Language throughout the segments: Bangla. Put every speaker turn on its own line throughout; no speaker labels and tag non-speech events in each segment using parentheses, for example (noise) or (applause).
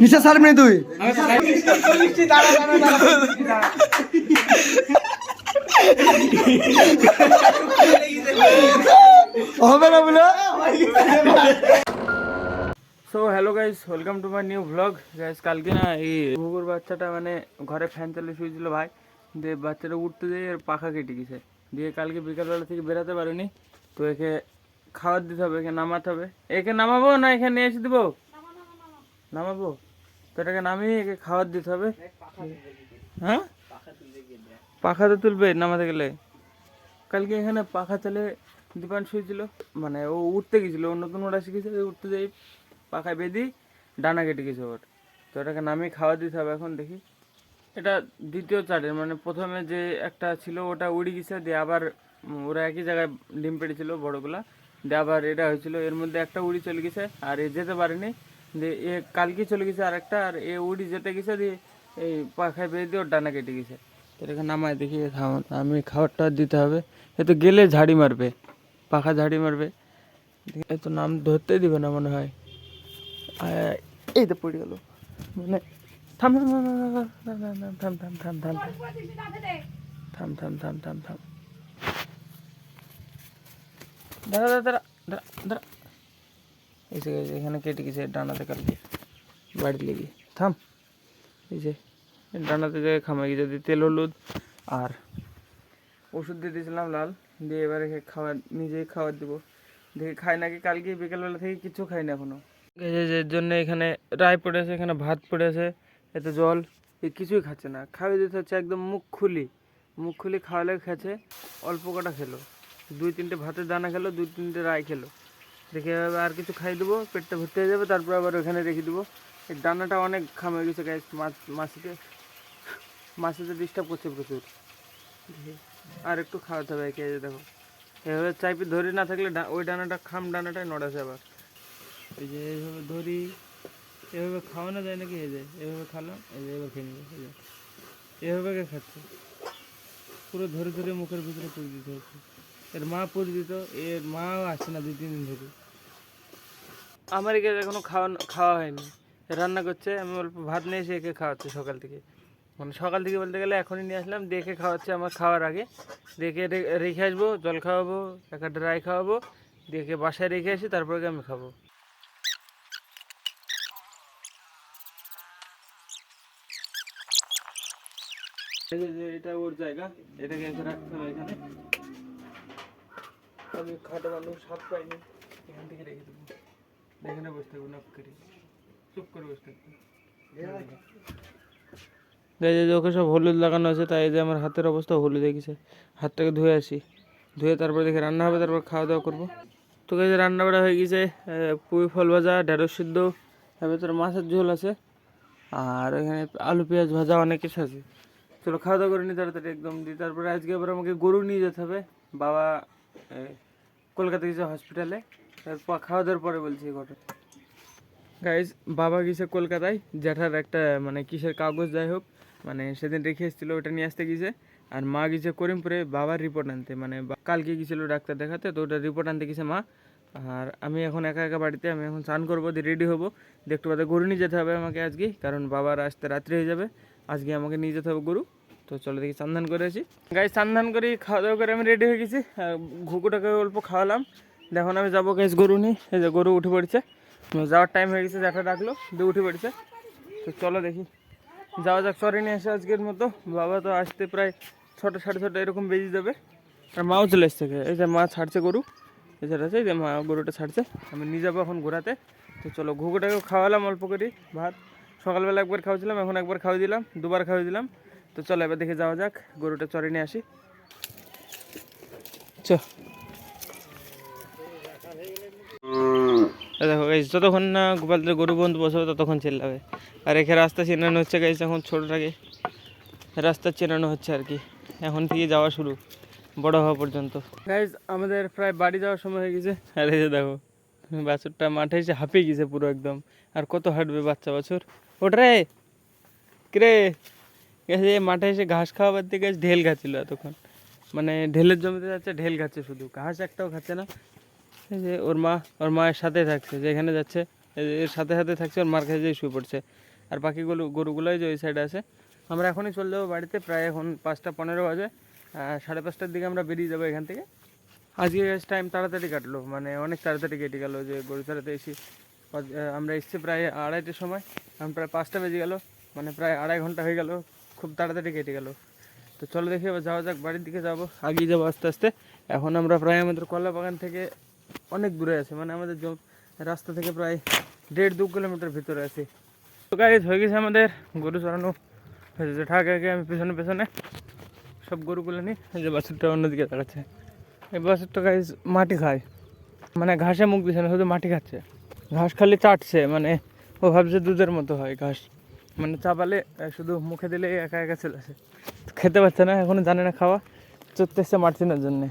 নিচে ছাড়বি তুই?
আমি বলছি, দাঁড়া দাঁড়া দাঁড়া বলছি, দাঁড়া। (laughs)
হবে না বলে?
So hello guys welcome to my new vlog guys কালকে না এই কুকুর বাচ্চাটা মানে ঘরে ফ্যান চালিয়ে শুয়েছিল ভাই। দিয়ে বাচ্চাটা উঠতে দিয়ে এর পাখা কেটে গেছে দিয়ে কালকে বিকালবেলা থেকে বেরাতে পারিনি, তো একে খাবার দিতে হবে, একে নামাতে হবে। একে নামাবো না এখানে এসে দেবো? নামাবো। তো এটাকে নামিয়ে একে খাওয়ার দিতে হবে। হ্যাঁ? পাখা তো তুলবে নামাতে গেলে। কালকে এখানে পাখা চালে দীপান শুয়েছিল মানে ও উঠতে গেছিল, ও নতুন ওটা শিখেছে উঠতে যাই, পাখায় বেঁধি, ডানা কেটে গেছে ওর। তো এটাকে নামিয়ে খাওয়া দিতে হবে এখন, দেখি। এটা দ্বিতীয় চারের মানে প্রথমে যে একটা ছিল ওটা উড়ে গেছে, দিয়ে আবার ওরা একই জায়গায় ডিম পেড়েছিল বড়গুলা, দিয়ে আবার এটা হয়েছিল, এর মধ্যে একটা উড়ি চলে গেছে, আর এ যেতে পারেনি, দিয়ে এ কালকে চলে গেছে আর একটা আর এ উড়ি যেতে গেছে, দিয়ে এই পাখায় বেঁধে দিয়ে ওর ডানা কেটে গেছে। তো এটাকে নামায় দেখি খাওয়া আমি খাবারটা দিতে হবে। এ তো গেলে ঝাড়ি মারবে, পাখা ঝাড়ি মারবে। এ তো নাম ধরতে দিবে না মনে হয়। এই তো পড়ে গেল। মানে থাম থাম থাম থাম থাম থাম থাম থাম থাম থাম থাম থাম থাম দাঁড়া দাঁড়া দাঁড়া দাঁড়া এসে গেছে এখানে কেটে গেছে ডানাতে কালকে বাড়ি লেগে থাম এই যে ডানাতে যে খামে গেছে দিয়ে তেল হলুদ আর ওষুধ দিয়ে দিয়েছিলাম লাল দিয়ে এবারে খাবার নিজেই খাবার দেবো দেখে খাই নাকি কালকে বিকেলবেলা থেকে কিছু খাই না এখনও এর জন্য এখানে রায় পড়েছে এখানে ভাত পড়েছে এতে জল, এ কিছুই খাচ্ছে না। খাওয়াই দিতে হচ্ছে একদম মুখ খুলি। মুখ খুলি খাওয়ালে খেছে অল্প কটা খেলো। দুই তিনটে ভাতের দানা খেলো, দুই তিনটে রায় খেলো। দেখে আর কিছু খাই দেবো, পেটটা ভর্তি হয়ে যাবে, তারপর আবার ওখানে রেখে দেবো। এই দানাটা অনেক খামে গেছে গাছ মাছ মাছিকে মাছিতে ডিস্টার্ব করছে প্রচুর। আর একটু খাওয়াতে হবে একে, এই যে দেখো। এভাবে চাইপে ধরে না থাকলে ওই ডানাটা খাম ডানাটাই নড়াছে আবার। এই যে এইভাবে ধরি। এভাবে খাওয়ানো যায় নাকি? এই যে, এভাবে খালাম, এই যে খেয়ে নেবে এভাবে কে খাচ্ছে? পুরো ধরে ধরে মুখের ভিতরে পুড়ে দিতে হচ্ছে। এর মা পুড়ে দিত, এর মাও আসছে না দুই, তিন দিন ধরে। আমার এখনও খাওয়া খাওয়া হয়নি। রান্না করছে, আমি অল্প ভাত নিয়ে এসে একে খাওয়াচ্ছি সকাল থেকে। মানে সকাল থেকে বলতে গেলে এখনই নিয়ে আসলাম দেখে খাওয়াচ্ছে আমার খাওয়ার আগে। দেখে রেখে আসব, জল খাওয়াবো, একটা ড্রাই খাওয়াবো দেখে বাসায় রেখে আসি তারপরে আমি খাব এই যে- যে এটা ওর জায়গা, এটাকে রাখতে হবে এখানে। আমি খাটো মানুষ, হাত পাইনি এখান থেকে রেখে দেবো। করে। চুপ করে যে ওকে সব হলুদ লাগানো আছে, তাই যে আমার হাতের অবস্থা হলুদ গেছে। হাতটাকে ধুয়ে আসি। ধুয়ে তারপরে দেখে রান্না হবে, তারপর খাওয়া দাওয়া করব। তো যে রান্না বাড়া হয়ে গেছে পুঁই ফল ভাজা, ঢেঁড়স সিদ্ধ তার তোর মাছের ঝোল আছে, আর এখানে আলু পেঁয়াজ ভাজা অনেক কিছু আছে। চলো খাওয়া দাওয়া করে নি তাড়াতাড়ি একদম। দিই তারপরে আজকে আবার আমাকে গরু নিয়ে যেতে হবে। বাবা কলকাতা গেছে হসপিটালে তারপর খাওয়া দাওয়ার পরে বলছি ঘটনা। গাইজ বাবা গেছে কলকাতায়। জ্যাঠার একটা মানে কিসের কাগজ যাই হোক মানে সেদিন রেখে এসেছিল, ওটা নিয়ে আসতে গেছে। আর মা গেছে করিমপুরে বাবার রিপোর্ট আনতে। মানে কালকে গেছিল ডাক্তার দেখাতে, তো ওটা রিপোর্ট আনতে গেছে মা। আর আমি এখন একা একা বাড়িতে, আমি এখন স্নান করব, দিয়ে রেডি হব। দেখতে পাতে গরু নিয়ে যেতে হবে আমাকে আজকে, কারণ বাবার আসতে রাত্রি হয়ে যাবে। আজকে আমাকে নিয়ে যেতে হবে গরু। তো চলো দেখি চান্দান করে আসি। গাই চান্দান করি খাওয়া দাওয়া করে আমি রেডি হয়ে গেছি। ঘুকুটাকে অল্প খাওয়ালাম। দিয়ে এখন আমি যাব গাইস গরু নিয়ে। এই যে গরু উঠে পড়েছে। যাওয়ার টাইম হয়ে গেছে দেখা ডাকলো দিয়ে উঠে পড়েছে। তো চলো দেখি। যাওয়া যাক সরে নিয়ে আসে আজকের মতো। বাবা তো আসতে প্রায় ছটা, সাড়ে ছটা এরকম বেজে যাবে। আর মাও চলে এসছে এই যে মা ছাড়ছে গরু। এছাড়া আছে, এই যে মা গরুটা ছাড়ছে। আমি নিয়ে যাব এখন ঘোরাতে। তো চলো, ঘুঘুটাকেও খাওয়ালাম অল্প করি ভাত। সকালবেলা একবার খাওয়াছিলাম এখন একবার খাওয়াই দিলাম, দুবার খাওয়া দিলাম। তো চলো এবার দেখে যাওয়া যাক, গরুটা চরে নিয়ে আসি। চ। দেখো গাইজ যতক্ষণ না গোপালদের গরু বন্ধু বসাবে ততক্ষণ চেল্লাবে। আর এখানে রাস্তা চেনানো হচ্ছে গাইজ এখন ছোটোটাকে রাস্তা চেনানো হচ্ছে আর কি। এখন থেকে যাওয়া শুরু, বড় হওয়া পর্যন্ত। গাইজ আমাদের প্রায় বাড়ি যাওয়ার সময় হয়ে গেছে। আর এই যে দেখো, বাছুরটা মাঠে এসে হাঁপিয়ে গেছে পুরো একদম। আর কত হাঁটবে বাচ্চা বাছুর? ওঠ রে। কিরে? গেছে মাঠে এসে ঘাস খাওয়াবার দিকে ঢেল খাচ্ছিল এতক্ষণ। মানে ঢেলের জমিতে যাচ্ছে, ঢেল খাচ্ছে শুধু। ঘাস একটাও খাচ্ছে না। এই যে ওর মা, ওর মায়ের সাথে থাকছে যেখানে যাচ্ছে এর সাথে সাথে থাকছে, ওর মার কাছে যেয়ে শুয়ে পড়ছে। আর বাকিগুলো, গরুগুলোই যে ওই সাইডে আছে। আমরা এখনই চলে যাব বাড়িতে, প্রায় এখন পাঁচটা পনেরো বাজে। সাড়ে পাঁচটার দিকে আমরা বেরিয়ে যাব এখান থেকে। আজকে টাইম তাড়াতাড়ি কাটলো মানে অনেক তাড়াতাড়ি কেটে গেলো যে গরু ছাড়াতে এসে। আমরা এসছি প্রায় আড়াইটার সময়। এখন প্রায় পাঁচটা বেজে গেল মানে প্রায় আড়াই ঘণ্টা হয়ে গেল, খুব তাড়াতাড়ি কেটে গেল। তো চলো দেখি, এবার যাওয়া যাক, বাড়ির দিকে যাব, আগিয়ে যাব আস্তে আস্তে। এখন আমরা প্রায় আমাদের কলা বাগান থেকে অনেক দূরে আছি মানে আমাদের রাস্তা থেকে প্রায় দেড় দু কিলোমিটার ভিতরে আছি। তো গাইজ হয়ে গেছে আমাদের গরু চড়ানো। হয়ে গেছে ঠাক আগে আমি পেছনে পেছনে সব গরুগুলো নিই। এই যে বাছুরটা অন্যদিকে দাঁড়াচ্ছে এই বাছুরটা গাইজ মাটি খায়। মানে ঘাসে মুখ দিচ্ছে না, শুধু মাটি খাচ্ছে। ঘাস খালি চাটছে মানে ও ভাবছে দুধের মতো হয় ঘাস। মানে চাপালে শুধু মুখে দিলে একা একা চলে আসে। খেতে পারছে না, এখনও জানে না খাওয়া। চড়তে এসছে মার্চিনের জন্যে।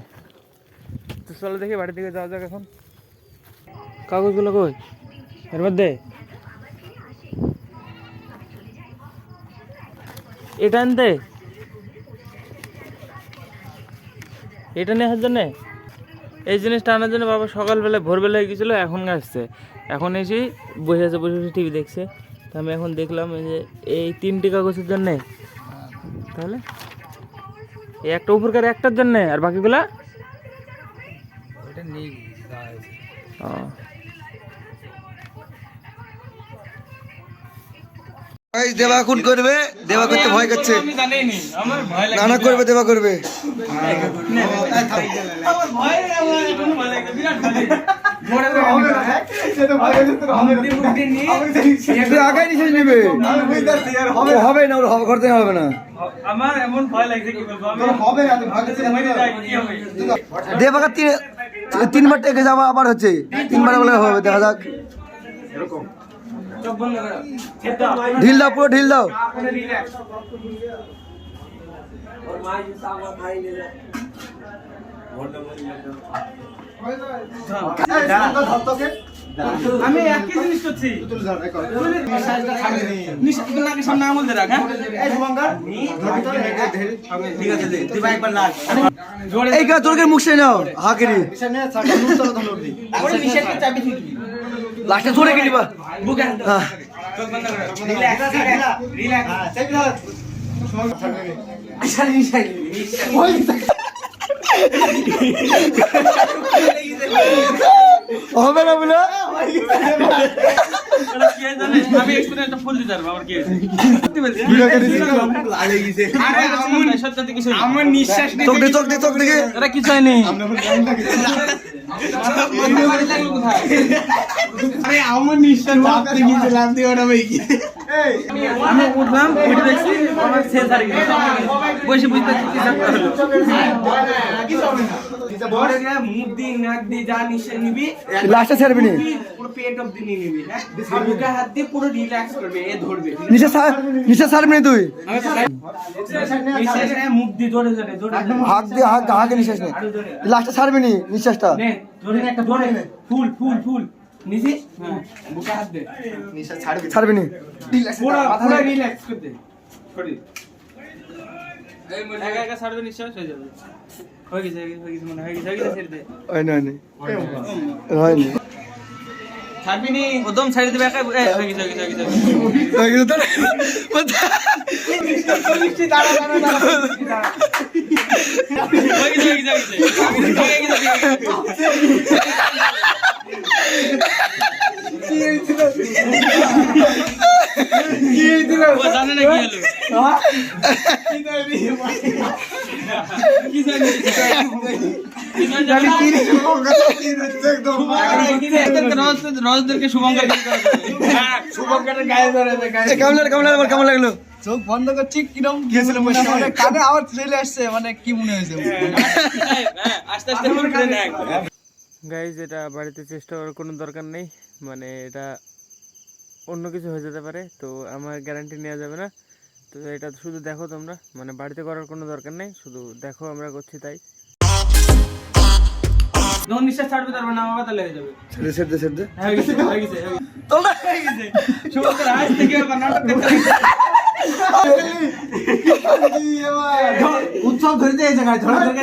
তো চলো দেখি বাড়ির দিকে যাওয়া যাক এখন। কাগজগুলো কই? এর মধ্যে? এটা আনতে? এটা নেওয়ার জন্যে? এই জিনিসটা আনার জন্য বাবা সকালবেলা ভোরবেলা হয়ে গেছিল এখন আসছে। এখন এসে বসে আছে বসে বসে টিভি দেখছে। তা আমি এখন দেখলাম এই যে এই তিনটি কাগজের জন্যে। তাহলে? এই একটা উপরকার একটার জন্যে আর বাকিগুলা? ও।
এই দেবা খুন করবে দেবা করতে ভয় করছে।
আমি জানিনি আমার ভয় লাগে
নানা করবে দেবা করবে।
আমার ভয় আমার এখন ভয় লাগে বিরাট ভয় লাগে।
তুই আগে নিশ্বাস নেবে। হবে না ওর হবে- করতে হবে না।
আমার এমন ভয় লাগছে কি বলব হবে না মরে যাই কি হবে?
দেবাকে তিন তিনবার টেকে যাওয়া আবার হচ্ছে। তিনবার বলে হবে দেখা যাক
চোখ বন্ধ করো খেতে
ঢিল দাও পুরো ঢিল দাও।
আমি একই জিনিস করছি। সামনে রাখ
এই তোর মুখ সে নাও হাকিরি।
চাবি
লাস্টে ধরে গেলি বা।
বুকে হাত দাও। চোখ বন্ধ করো রিল্যাক্স রিল্যাক্স
হবে না বলে?
আমার নিঃশ্বাস
চোখ দে চোখ দে চোখ দেখে
এটা কিছু হয়নি আরে আমার নিঃশ্বাস ভাবতে গিয়েছিলাম দিয়ে ওটা ভাই কি আমি উঠলাম উঠে দেখছি আমার শেষ বসে বুঝতে বড় গিয়ে মুখ দিয়ে নাক দিয়ে যা নিঃশ্বাস নিবি
লাস্টে ছেড়বি নি?
পুরো পেট অব্দি নিয়ে নিবি হ্যাঁ আর হাত দিয়ে পুরো রিল্যাক্স করবে এ ধরবে
নিচে ছাড়- নিচে ছাড়বি নি তুই?
মুখ দিয়ে জোরে জোরে জোরে
হাত দিয়ে হাত হাকে নিঃশ্বাস নে। লাস্টে ছাড়বি নি নিঃশ্বাসটা?
নে জোরে একটা জোরে ফুল ফুল ফুল। নিচে হ্যাঁ বুকে হাত দে।
ছাড়বি নি।
পুরো পুরো রিল্যাক্স করে দে করে। দে। একা একা ছাড়বে নিঃশ্বাস? হয়ে যাবে। হয়ে হয়ে হয়ে মনে হয়, হয়ে হয়ে
হয়নি হয়নি হয়নি
ছাড়বি নি ওদম ছেড়ে দেবে একা হয়ে গেছে হয়ে গেছে হয়ে গেছে
হয়ে
হয়ে হয়ে হয়ে হয়ে হয়ে গেছে ও জানে না কি হলো বাড়িতে চেষ্টা করার কোনো দরকার নেই। মানে এটা অন্য কিছু হয়ে যেতে পারে, তো আমার গ্যারান্টি নেওয়া যাবে না। তো এটা শুধু দেখো তোমরা মানে বাড়িতে করার কোনো দরকার নেই শুধু দেখো আমরা করছি তাই যখন নিঃশ্বাস ছাড়বে তারপর নাম আবার তাহলে যাবে
ছেড়ে ছেড়ে ছেড়ে দে
গেছে হয়ে গেছে হয়ে হয়ে গেছে শুভঙ্কর আজ থেকে আবার নাটক দেখতে লাগবে।
উৎসব ধরেছে এই জায়গায় ধরে ধরে